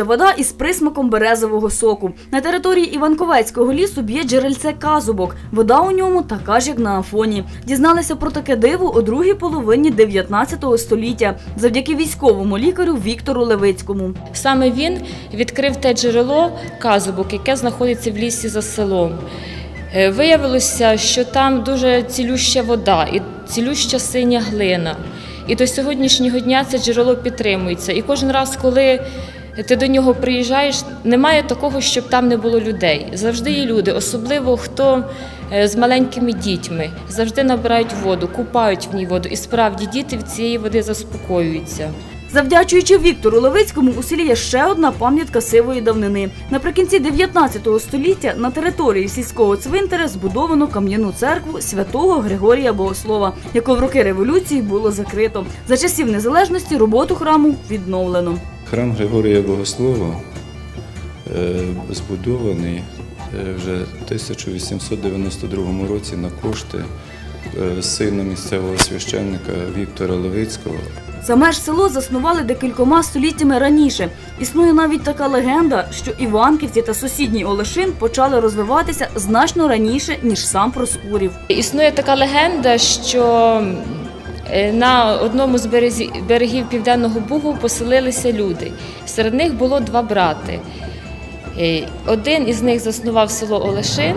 цілюща вода із присмаком березового соку. На території Іванковецького лісу б'є джерельце казубок. Вода у ньому така ж, як на Афоні. Дізналися про таке диво у другій половині 19 століття завдяки військовому лікарю Віктору Левицькому. Саме він відкрив те джерело казубок, яке знаходиться в лісі за селом. Е, Виявилося, що там дуже цілюща вода і цілюща синя глина. І до сьогоднішнього дня це джерело підтримується. І кожен раз, коли ти до нього приїжджаєш, немає такого, щоб там не було людей. Завжди є люди, особливо хто е, з маленькими дітьми, завжди набирають воду, купають в ній воду. І справді діти від цієї води заспокоюються. Завдячуючи Віктору Левицькому, у селі є ще одна пам'ятка сивої давнини. Наприкінці 19 століття на території сільського цвинтаря збудовано кам'яну церкву святого Григорія Богослова, яку в роки революції було закрито. За часів незалежності роботу храму відновлено. Храм Григорія Богослова е, збудований е, вже в 1892 році на кошти сина місцевого священника Віктора Левицького. Саме ж село заснували декількома століттями раніше. Існує навіть така легенда, що Іванківці та сусідній Олешин почали розвиватися значно раніше, ніж сам Проскурів. Існує така легенда, що е, на одному з берегів Південного Бугу поселилися люди. Серед них було два брати. Е, Один із них заснував село Олешин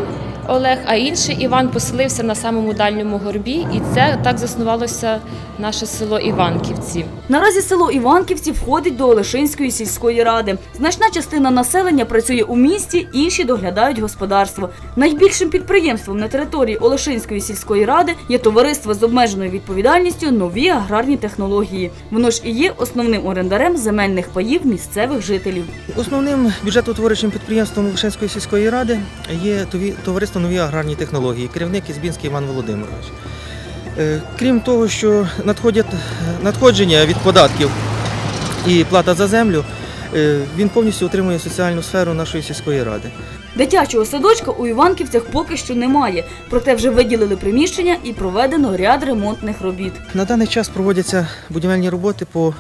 Олег, а інший Іван поселився на самому дальньому горбі, і це так заснувалося наше село Іванківці. Наразі село Іванківці входить до Олешинської сільської ради. Значна частина населення працює у місті, інші доглядають господарство. Найбільшим підприємством на території Олешинської сільської ради є товариство з обмеженою відповідальністю нові аграрні технології. Воно ж і є основним орендарем земельних паїв місцевих жителів. Основним бюджетоутворюючим підприємством Лишенської сільської ради є тові- товариство нові аграрні технології, керівник Ізбінський Іван Володимирович. Е, Крім того, що надходження від податків і плата за землю, е, він повністю отримує соціальну сферу нашої сільської ради. Дитячого садочка у Іванківцях поки що немає, проте вже виділили приміщення і проведено ряд ремонтних робіт. На даний час проводяться будівельні роботи по е,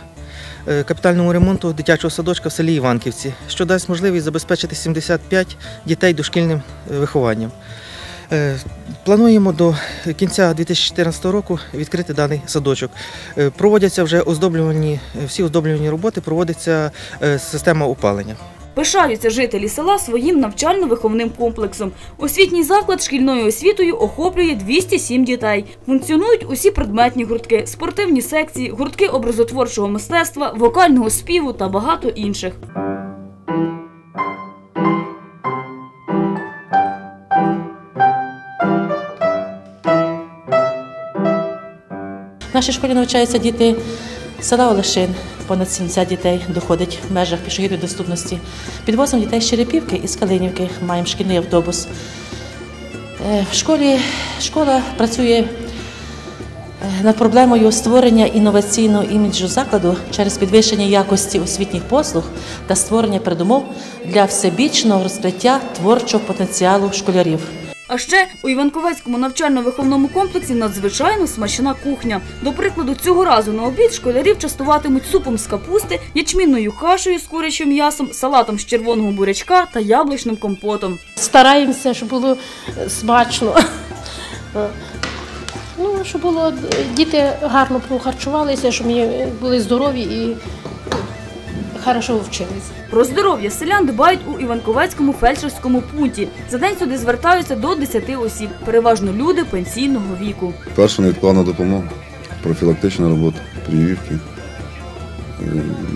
капітальному ремонту дитячого садочка в селі Іванківці, що дасть можливість забезпечити 75 дітей дошкільним е, вихованням. Е, Плануємо до кінця 2014 року відкрити даний садочок. Е, Проводяться вже оздоблювані, всі оздоблювані роботи, проводиться е, система опалення. Пишаються жителі села своїм навчально-виховним комплексом. Освітній заклад шкільною освітою охоплює 207 дітей. Функціонують усі предметні гуртки, спортивні секції, гуртки образотворчого мистецтва, вокального співу та багато інших. В нашій школі навчаються діти села Олешин. Понад 70 дітей доходить в межах пішохідної доступності. Підвозимо дітей з Черепівки і з Калинівки. Маємо шкільний автобус. Е, В школі школа працює е, над проблемою створення інноваційного іміджу закладу через підвищення якості освітніх послуг та створення передумов для всебічного розкриття творчого потенціалу школярів. А ще у Іванковецькому навчально-виховному комплексі надзвичайно смачна кухня. До прикладу, цього разу на обід школярів частуватимуть супом з капусти, ячмінною кашею з курячим м'ясом, салатом з червоного бурячка та яблучним компотом. стараємося, щоб було смачно. Ну, щоб було е, діти гарно похарчувалися, щоб були здорові і хорошо вчились. Про здоров'я селян дбають у Іванковецькому фельдшерському пункті. За день сюди звертаються до 10 осіб, переважно люди пенсійного віку. Перша невідкладна допомога, профілактична робота, прививки, е,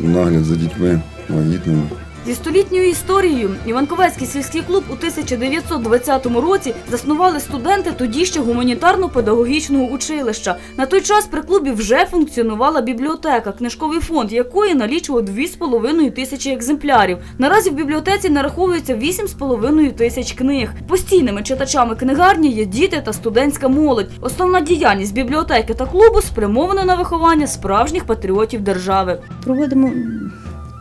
нагляд за дітьми, вагітними. Зі столітньою історією Іванковецький сільський клуб у 1920 році заснували студенти тоді ще гуманітарно-педагогічного училища. На той час при клубі вже функціонувала бібліотека, книжковий фонд якої налічував 2,5 тисячі екземплярів. Наразі в бібліотеці нараховується 8,5 тисяч книг. Постійними читачами книгарні є діти та студентська молодь. Основна діяльність бібліотеки та клубу спрямована на виховання справжніх патріотів держави. проводимо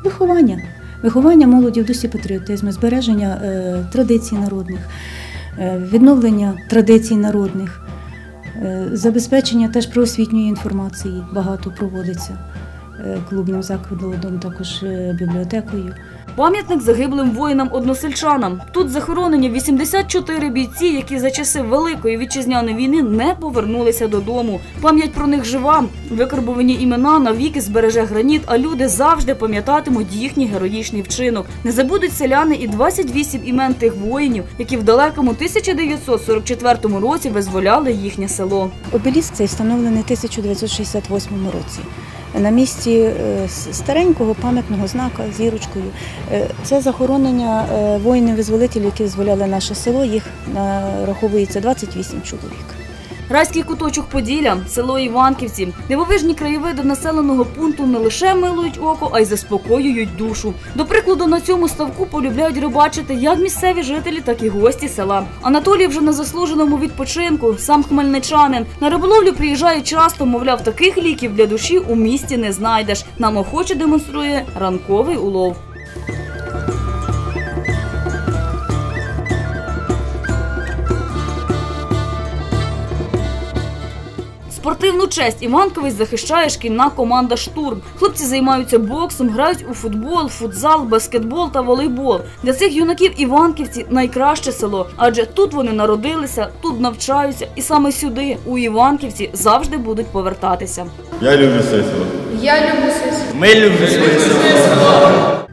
виховання. Виховання молоді в дусі патріотизму, збереження е, традицій народних, е, відновлення традицій народних, е, забезпечення теж проосвітньої інформації багато проводиться клубним закладом, також бібліотекою. Пам'ятник загиблим воїнам-односельчанам. Тут захоронені 84 бійці, які за часи Великої вітчизняної війни не повернулися додому. Пам'ять про них жива. Викарбовані імена навіки збереже граніт, а люди завжди пам'ятатимуть їхній героїчний вчинок. Не забудуть селяни і 28 імен тих воїнів, які в далекому 1944 році визволяли їхнє село. Обеліск цей встановлений в 1968 році. На місці е, старенького пам'ятного знака зірочкою. Е, Це захоронення е, воїнів-визволителів, які визволяли наше село. Їх нараховується 28 чоловік. Райський куточок Поділля, село Іванківці. Дивовижні краєвиди населеного пункту не лише милують око, а й заспокоюють душу. До прикладу, на цьому ставку полюбляють рибачити як місцеві жителі, так і гості села. Анатолій вже на заслуженому відпочинку, сам хмельничанин. На риболовлю приїжджає часто, мовляв, таких ліків для душі у місті не знайдеш. Нам охоче демонструє ранковий улов. Спортивну честь Іванкович захищає шкільна команда Штурм. Хлопці займаються боксом, грають у футбол, футзал, баскетбол та волейбол. Для цих юнаків Іванківці найкраще село, адже тут вони народилися, тут навчаються, і саме сюди, у Іванківці, завжди будуть повертатися. Я люблю своє село. Я люблю своє село. Ми любимо своє село.